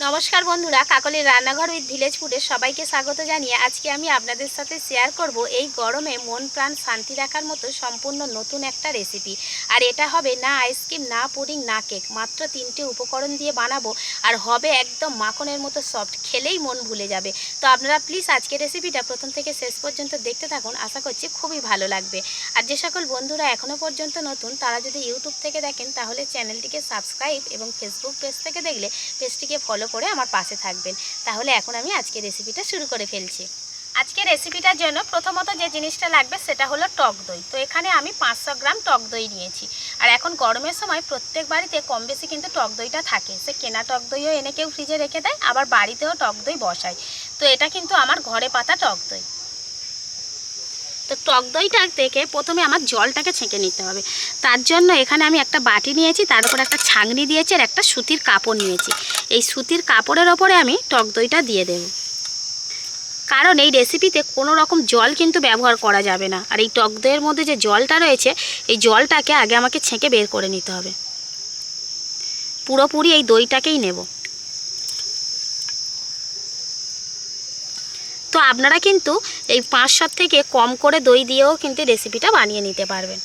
নমস্কার বন্ধুরা, কাকলির রান্নাঘর উইথ ভিলেজ ফুডে সবাইকে স্বাগত জানিয়ে আজকে আমি আপনাদের সাথে শেয়ার করব এই গরমে মন প্রাণ শান্তি রাখার মতো সম্পূর্ণ নতুন একটা রেসিপি আর এটা হবে না আইসক্রিম না পুডিং না কেক মাত্র তিনটে উপকরণ দিয়ে বানাবো আর হবে একদম মাখনের মতো সফট খেলেই মন ভুলে যাবে। তো আপনারা প্লিজ আজকের রেসিপিটা প্রথম থেকে শেষ পর্যন্ত দেখতে থাকুন, আশা করছি খুবই ভালো লাগবে। আর যে সকল বন্ধুরা এখনও পর্যন্ত নতুন, তারা যদি ইউটিউব থেকে দেখেন, তাহলে চ্যানেলটিকে সাবস্ক্রাইব এবং ফেসবুক পেজ থেকে দেখলে পেজটিকে ফলো করে আমার পাশে থাকবেন। তাহলে এখন আমি আজকে রেসিপিটা শুরু করে ফেলছি। আজকে রেসিপিটার জন্য প্রথমত যে জিনিসটা লাগবে সেটা হলো টক দই। তো এখানে আমি পাঁচশো গ্রাম টক দই নিয়েছি। আর এখন গরমের সময় প্রত্যেক বাড়িতে কম বেশি কিন্তু টক দইটা থাকে। সে কেনা টক দইও এনে কেউ ফ্রিজে রেখে দেয়, আবার বাড়িতেও টক দই বসায়। তো এটা কিন্তু আমার ঘরে পাতা টক দই। তো টক দইটা থেকে প্রথমে আমার জলটাকে ছেঁকে নিতে হবে। তার জন্য এখানে আমি একটা বাটি নিয়েছি, তার উপর একটা ছাঁকনি দিয়েছি আর একটা সুতির কাপড় নিয়েছি। এই সুতির কাপড়ের ওপরে আমি টক দইটা দিয়ে দেব। কারণ এই রেসিপিতে কোনো রকম জল কিন্তু ব্যবহার করা যাবে না। আর এই টক দইয়ের মধ্যে যে জলটা রয়েছে, এই জলটাকে আগে আমাকে ছেঁকে বের করে নিতে হবে। পুরোপুরি এই দইটাকেই নেব। তো আপনারা কিন্তু এই পাঁচশো থেকে কম করে দই দিয়েও কিন্তু রেসিপিটা বানিয়ে নিতে পারবেন।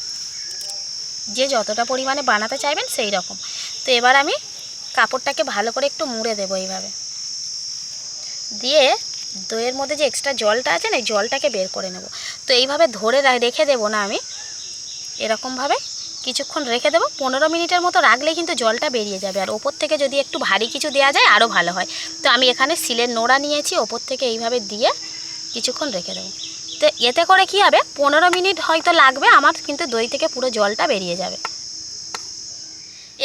যে যতটা পরিমাণে বানাতে চাইবেন সেই রকম। তো এবার আমি কাপড়টাকে ভালো করে একটু মুড়ে দেবো এইভাবে। দিয়ে দইয়ের মধ্যে যে এক্সট্রা জলটা আছে না জলটাকে বের করে নেব। তো এইভাবে ধরে রেখে দেবো না আমি। এরকমভাবে কিছুক্ষণ রেখে দেবো। পনেরো মিনিটের মতো রাখলে কিন্তু জলটা বেরিয়ে যাবে। আর ওপর থেকে যদি একটু ভারী কিছু দেওয়া যায় আরও ভালো হয়। তো আমি এখানে সিলের নোড়া নিয়েছি, ওপর থেকে এইভাবে দিয়ে কিছুক্ষণ রেখে দেবো। তো এতে করে কি হবে? পনেরো মিনিট হয়তো লাগবে, আমার কিন্তু দই থেকে পুরো জলটা বেরিয়ে যাবে।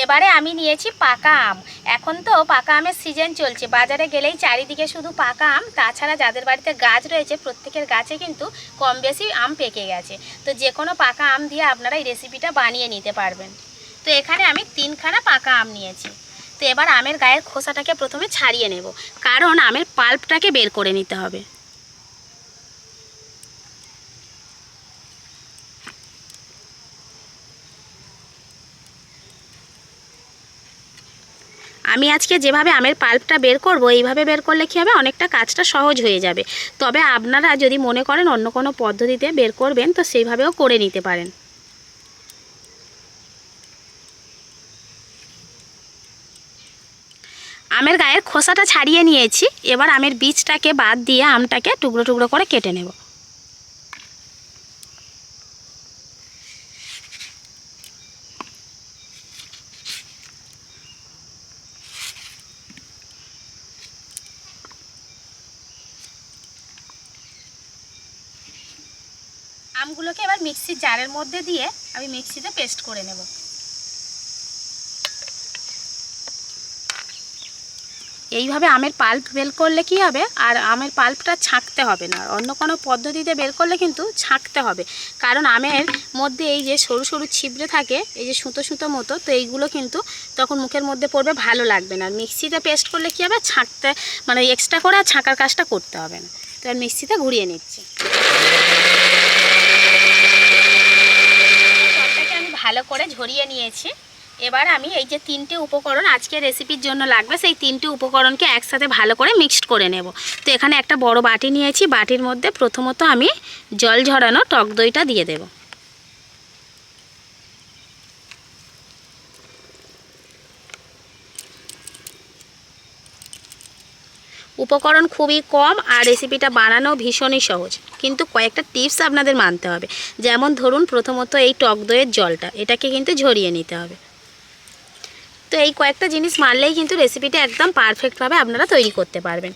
এবারে আমি নিয়েছি পাকা আম। এখন তো পাকা আমের সিজন চলছে। বাজারে গেলেই চারিদিকে শুধু পাকা আম, তাছাড়া যাদের বাড়িতে গাছ রয়েছে, প্রত্যেকের গাছে কিন্তু কম বেশি আম পেকে গেছে। তো যে কোনো পাকা আম দিয়ে আপনারা এই রেসিপিটা বানিয়ে নিতে পারবেন। তো এখানে আমি তিনখানা পাকা আম নিয়েছি। তো এবার আমের গায়ের খোসাটাকে প্রথমে ছাড়িয়ে নেব। কারণ আমের পাল্পটাকে বের করে নিতে হবে। আমি আজকে যেভাবে আমের পাল্পটা বের করব, এইভাবে বের করলে কী হবে? অনেকটা কাজটা সহজ হয়ে যাবে। তবে আপনারা যদি মনে করেন অন্য কোনো পদ্ধতিতে বের করবেন, তো সেইভাবেও করে নিতে পারেন। আমের গায়ের খোসাটা ছাড়িয়ে নিয়েছি। এবার আমের বীজটাকে বাদ দিয়ে আমটাকে টুকরো টুকরো করে কেটে নেব। আমগুলোকে এবার মিক্সির জারের মধ্যে দিয়ে আমি মিক্সিতে পেস্ট করে নেব। এইভাবে আমের পাল্প বের করলে কি হবে? আর আমের পাল্পটা ছাঁকতে হবে না। অন্য কোনো পদ্ধতিতে বের করলে কিন্তু ছাঁকতে হবে। কারণ আমের মধ্যে এই যে সরু সরু ছিবড়ে থাকে, এই যে সুতো সুতো মতো, তো এইগুলো কিন্তু তখন মুখের মধ্যে পড়বে, ভালো লাগবে না। আর মিক্সিতে পেস্ট করলে কি হবে? ছাঁকতে মানে এক্সট্রা করে আর ছাঁকার কাজটা করতে হবে না। তো আর মিক্সিতে ঘুরিয়ে নিচ্ছি। সবটাকে আমি ভালো করে ঝরিয়ে নিয়েছি। এবার আমি এই যে তিনটে উপকরণ আজকে রেসিপির জন্য লাগবে, সেই তিনটে উপকরণকে একসাথে ভালো করে মিক্সড করে নেব। তো এখানে একটা বড় বাটি নিয়েছি, বাটির মধ্যে প্রথমত আমি জল ঝরানো টক দইটা দিয়ে দেব। উপকরণ খুবই কম আর রেসিপিটা বানানো ভীষণই সহজ। কিন্তু কয়েকটা টিপস আপনাদের মানতে হবে। যেমন ধরুন, প্রথমত এই টক দইয়ের জলটা, এটাকে কিন্তু ঝরিয়ে নিতে হবে। তো এই কয়েকটা জিনিস মানলেই কিন্তু রেসিপিটা একদম পারফেক্টভাবে আপনারা তৈরি করতে পারবেন।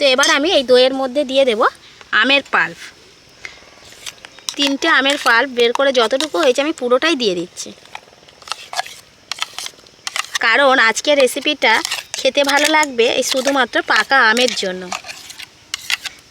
তো এবার আমি এই দইয়ের মধ্যে দিয়ে দেব আমের পাল্প। তিনটে আমের পাল্প বের করে যতটুকু হয়েছে আমি পুরোটাই দিয়ে দিচ্ছি। কারণ আজকের রেসিপিটা খেতে ভালো লাগবে এই শুধুমাত্র পাকা আমের জন্য।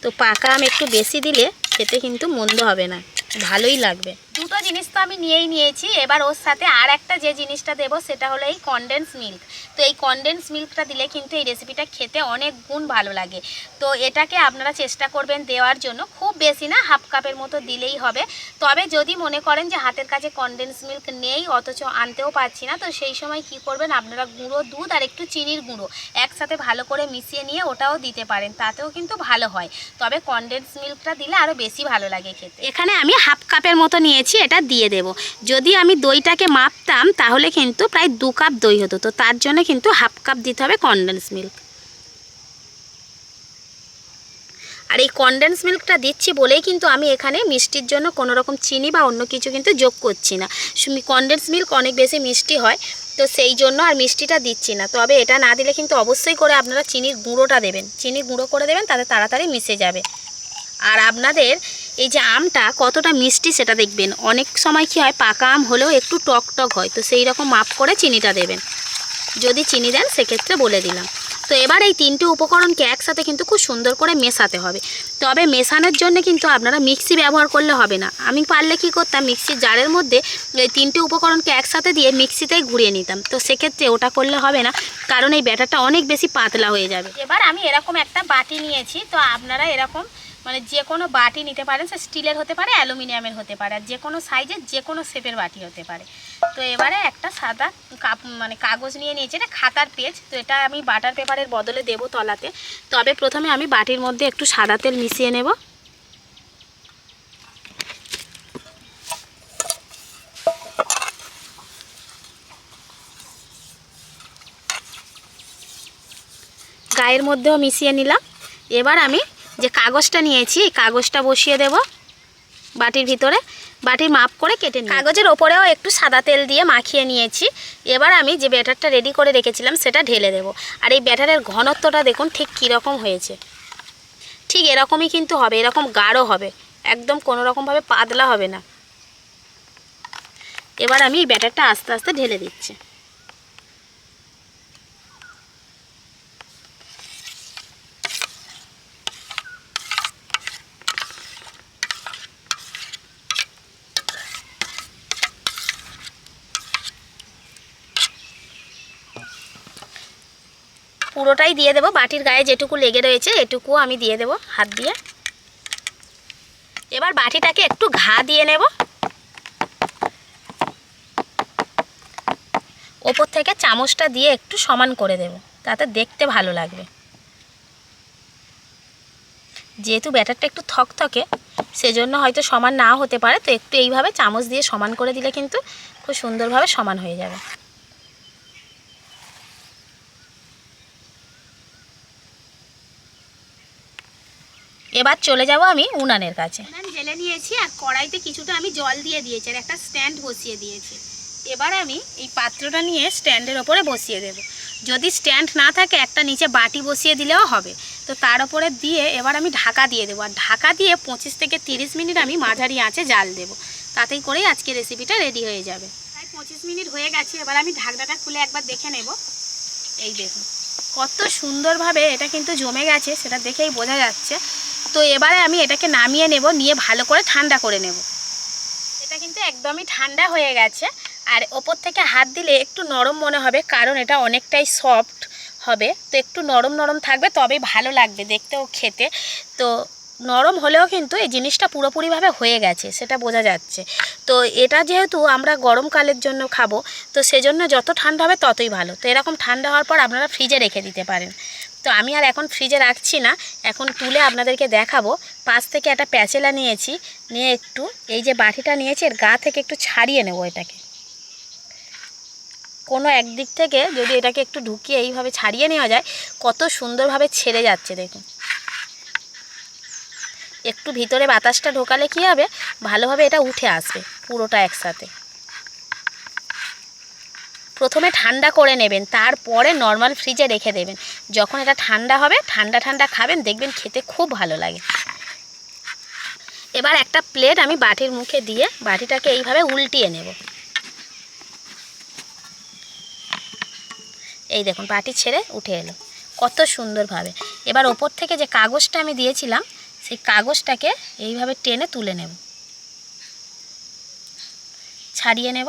তো পাকা আম একটু বেশি দিলে খেতে কিন্তু মন্দ হবে না, ভালোই লাগবে। দুটো জিনিস তো আমি নিয়েই নিয়েছি। এবার ওর সাথে আর একটা যে জিনিসটা দেবো সেটা হলো এই কনডেন্স মিল্ক তো এই কনডেন্স মিল্কটা দিলে কিন্তু এই রেসিপিটা খেতে অনেক গুণ ভালো লাগে। তো এটাকে আপনারা চেষ্টা করবেন দেওয়ার জন্য। খুব বেশি না হাফ কাপের মতো দিলেই হবে। তবে যদি মনে করেন যে হাতের কাছে কনডেন্স মিল্ক নেই, অথচ আনতেও পারছি না, তো সেই সময় কি করবেন, আপনারা গুঁড়ো দুধ আর একটু চিনির গুঁড়ো একসাথে ভালো করে মিশিয়ে নিয়ে ওটাও দিতে পারেন। তাতেও কিন্তু ভালো হয়। তবে কনডেন্স মিল্কটা দিলে আরও বেশি ভালো লাগে খেতে। এখানে আমি হাফ কাপের মতো নিয়েছি। এটা দিয়ে দেব। যদি আমি দইটাকে মাপতাম, তাহলে কিন্তু প্রায় দু কাপ দই হতো। তো তার জন্য কিন্তু হাফ কাপ দিতে হবে কনডেন্স মিল্ক আর এই কনডেন্স মিল্কটা দিচ্ছি বলেই কিন্তু আমি এখানে মিষ্টির জন্য কোনো রকম চিনি বা অন্য কিছু কিন্তু যোগ করছি না। কনডেন্স মিল্ক অনেক বেশি মিষ্টি হয়, তো সেই জন্য আর মিষ্টিটা দিচ্ছি না। তবে এটা না দিলে কিন্তু অবশ্যই করে আপনারা চিনির গুঁড়োটা দেবেন। চিনি গুঁড়ো করে দেবেন, তাতে তাড়াতাড়ি মিশে যাবে। আর আপনাদের এই যে আমটা কতটা মিষ্টি সেটা দেখবেন। অনেক সময় কি হয়, পাকা আম হলেও একটু টক টক হয়, তো সেই রকম মাপ করে চিনিটা দেবেন। যদি চিনি দেন, সেক্ষেত্রে বলে দিলাম। তো এবার এই তিনটে উপকরণকে একসাথে কিন্তু খুব সুন্দর করে মেশাতে হবে। তবে মেশানোর জন্য কিন্তু আপনারা মিক্সি ব্যবহার করলে হবে না। আমি পারলে কি করতাম, মিক্সির জারের মধ্যে এই তিনটে উপকরণকে একসাথে দিয়ে মিক্সিতেই ঘুরিয়ে নিতাম। তো সেক্ষেত্রে ওটা করলে হবে না, কারণ এই ব্যাটারটা অনেক বেশি পাতলা হয়ে যাবে। এবার আমি এরকম একটা বাটি নিয়েছি, তো আপনারা এরকম মানে যে কোনো বাটি নিতে পারেন সে স্টিলের হতে পারে, অ্যালুমিনিয়ামের হতে পারে, আর যে কোনো সাইজের যে কোনো শেপের বাটি হতে পারে। তো এবারে একটা সাদা কাপ মানে কাগজ নিয়ে নিয়েছি, এটা খাতার পেজ, তো এটা আমি বাটার পেপারের বদলে দেবো তলাতে। তবে প্রথমে আমি বাটির মধ্যে একটু সাদা তেল মিশিয়ে নেব। গায়ের মধ্যেও মিশিয়ে নিলাম। এবার আমি যে কাগজটা নিয়েছি, এই কাগজটা বসিয়ে দেব বাটির ভিতরে। বাটির মাপ করে কেটে নিই কাগজের ওপরেও একটু সাদা তেল দিয়ে মাখিয়ে নিয়েছি। এবার আমি যে ব্যাটারটা রেডি করে রেখেছিলাম, সেটা ঢেলে দেব। আর এই ব্যাটারের ঘনত্বটা দেখুন ঠিক কীরকম হয়েছে। ঠিক এরকমই কিন্তু হবে, এরকম গাঢ় হবে। একদম কোনো রকমভাবে পাতলা হবে না। এবার আমি এই ব্যাটারটা আস্তে আস্তে ঢেলে দিচ্ছি। পুরোটাই দিয়ে দেবো। বাটির গায়ে যেটুকু লেগে রয়েছে এটুকু আমি দিয়ে দেবো হাত দিয়ে। এবার বাটিটাকে একটু ঘা দিয়ে নেব। ওপর থেকে চামচটা দিয়ে একটু সমান করে দেব, তাতে দেখতে ভালো লাগবে। যেহেতু ব্যাটারটা একটু থকথকে, সেজন্য হয়তো সমান না হতে পারে, তো একটু এইভাবে চামচ দিয়ে সমান করে দিলে কিন্তু খুব সুন্দরভাবে সমান হয়ে যাবে। এবার চলে যাব আমি উনানের কাছে। উনান জেলে নিয়েছি আর কড়াইতে কিছুটা আমি জল দিয়ে দিয়েছি আর একটা স্ট্যান্ড বসিয়ে দিয়েছি। এবার আমি এই পাত্রটা নিয়ে স্ট্যান্ডের ওপরে বসিয়ে দেব। যদি স্ট্যান্ড না থাকে, একটা নিচে বাটি বসিয়ে দিলেও হবে। তো তার ওপরে দিয়ে এবার আমি ঢাকা দিয়ে দেবো। আর ঢাকা দিয়ে পঁচিশ থেকে তিরিশ মিনিট আমি মাঝারি আঁচে জাল দেব। তাতেই করেই আজকে রেসিপিটা রেডি হয়ে যাবে। প্রায় পঁচিশ মিনিট হয়ে গেছে, এবার আমি ঢাকনাটা খুলে একবার দেখে নেব। এই দেখুন, কত সুন্দরভাবে এটা কিন্তু জমে গেছে, সেটা দেখেই বোঝা যাচ্ছে। তো এবারে আমি এটাকে নামিয়ে নেব, নিয়ে ভালো করে ঠান্ডা করে নেব। এটা কিন্তু একদমই ঠান্ডা হয়ে গেছে। আর ওপর থেকে হাত দিলে একটু নরম মনে হবে, কারণ এটা অনেকটাই সফট হবে। তো একটু নরম নরম থাকবে, তবেই ভালো লাগবে দেখতেও খেতে। তো নরম হলেও কিন্তু এই জিনিসটা পুরোপুরিভাবে হয়ে গেছে, সেটা বোঝা যাচ্ছে। তো এটা যেহেতু আমরা গরমকালের জন্য খাব, তো সেজন্য যত ঠান্ডা হবে ততই ভালো। তো এরকম ঠান্ডা হওয়ার পর আপনারা ফ্রিজে রেখে দিতে পারেন। তো আমি আর এখন ফ্রিজে রাখছি না। এখন তুলে আপনাদেরকে দেখাবো। পাশ থেকে একটা প্যাচেলা নিয়েছি। নিয়ে একটু এই যে বাটিটা নিয়েছি, এর গা থেকে একটু ছাড়িয়ে নেব এটাকে। কোনো একদিক থেকে যদি এটাকে একটু ঢুকিয়ে এইভাবে ছাড়িয়ে নেওয়া যায়, কত সুন্দরভাবে ছেড়ে যাচ্ছে দেখুন। একটু ভিতরে বাতাসটা ঢোকালে কী হবে? ভালোভাবে এটা উঠে আসবে পুরোটা একসাথে। প্রথমে ঠান্ডা করে নেবেন, তারপরে নর্মাল ফ্রিজে রেখে দেবেন। যখন এটা ঠান্ডা হবে, ঠান্ডা ঠান্ডা খাবেন, দেখবেন খেতে খুব ভালো লাগে। এবার একটা প্লেট আমি বাটির মুখে দিয়ে বাটিটাকে এইভাবে উল্টিয়ে নেব। এই দেখুন, বাটি ছেড়ে উঠে এলো। কত সুন্দরভাবে। এবার ওপর থেকে যে কাগজটা আমি দিয়েছিলাম, সেই কাগজটাকে এইভাবে টেনে তুলে নেব। ছাড়িয়ে নেব।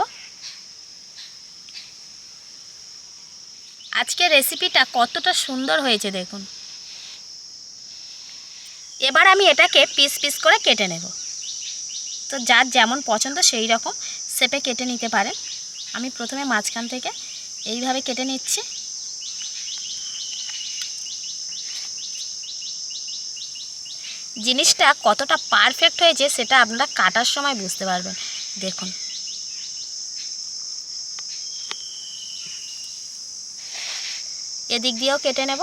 আজকের রেসিপিটা কতটা সুন্দর হয়েছে দেখুন। এবার আমি এটাকে পিস পিস করে কেটে নেব। তো যার যেমন পছন্দ সেই রকম শেপে কেটে নিতে পারেন। আমি প্রথমে মাঝখান থেকে এইভাবে কেটে নিচ্ছি। জিনিসটা কতটা পারফেক্ট হয়েছে সেটা আপনারা কাটার সময় বুঝতে পারবেন। দেখুন। এদিক দিয়েও কেটে নেব।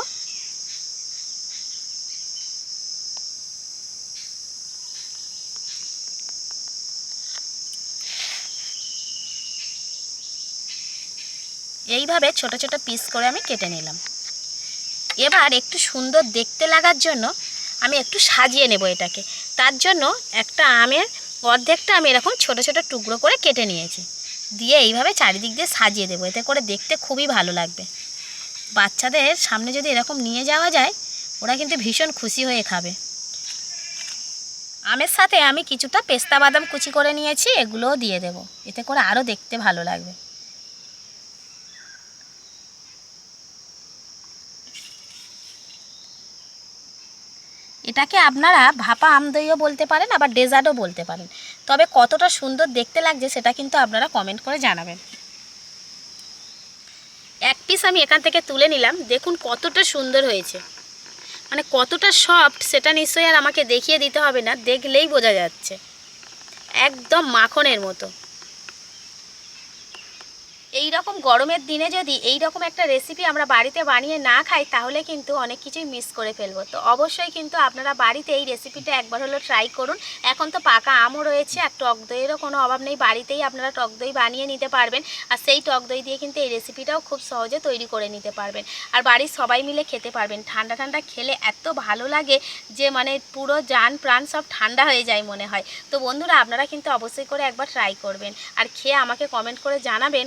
এইভাবে ছোট ছোট পিস করে আমি কেটে নিলাম। এবার একটু সুন্দর দেখতে লাগার জন্য আমি একটু সাজিয়ে নেব এটাকে। তার জন্য একটা আমের অর্ধেকটা আমি এরকম ছোট ছোট টুকরো করে কেটে নিয়েছি। দিয়ে এইভাবে চারিদিক দিয়ে সাজিয়ে দেবো। এতে করে দেখতে খুবই ভালো লাগবে। বাচ্চাদের সামনে যদি এরকম নিয়ে যাওয়া যায়, ওরা কিন্তু ভীষণ খুশি হয়ে খাবে। আমের সাথে আমি কিছুটা পেস্তা বাদাম কুচি করে নিয়েছি, এগুলোও দিয়ে দেব। এতে করে আরও দেখতে ভালো লাগবে। এটাকে আপনারা ভাপা আমদইও বলতে পারেন, আবার ডেজার্টও বলতে পারেন। তবে কতটা সুন্দর দেখতে লাগছে, সেটা কিন্তু আপনারা কমেন্ট করে জানাবেন। পিস আমি এখান থেকে তুলে নিলাম। দেখুন কতটা সুন্দর হয়েছে। মানে কতটা সফট সেটা নিশ্চয়ই আর আমাকে দেখিয়ে দিতে হবে না, দেখলেই বোঝা যাচ্ছে। একদম মাখনের মতো। এই রকম গরমের দিনে যদি এই রকম একটা রেসিপি আমরা বাড়িতে বানিয়ে না খাই, তাহলে কিন্তু অনেক কিছুই মিস করে ফেলব। তো অবশ্যই কিন্তু আপনারা বাড়িতে এই রেসিপিটা একবার হলো ট্রাই করুন। এখন তো পাকা আমও রয়েছে আর টক দইয়েরও কোনো অভাব নেই। বাড়িতেই আপনারা টক দই বানিয়ে নিতে পারবেন আর সেই টক দই দিয়ে কিন্তু এই রেসিপিটাও খুব সহজে তৈরি করে নিতে পারবেন। আর বাড়ির সবাই মিলে খেতে পারবেন। ঠান্ডা ঠান্ডা খেলে এত ভালো লাগে যে মানে পুরো যান প্রাণ সব ঠান্ডা হয়ে যায় মনে হয়। তো বন্ধুরা, আপনারা কিন্তু অবশ্যই করে একবার ট্রাই করবেন। আর খেয়ে আমাকে কমেন্ট করে জানাবেন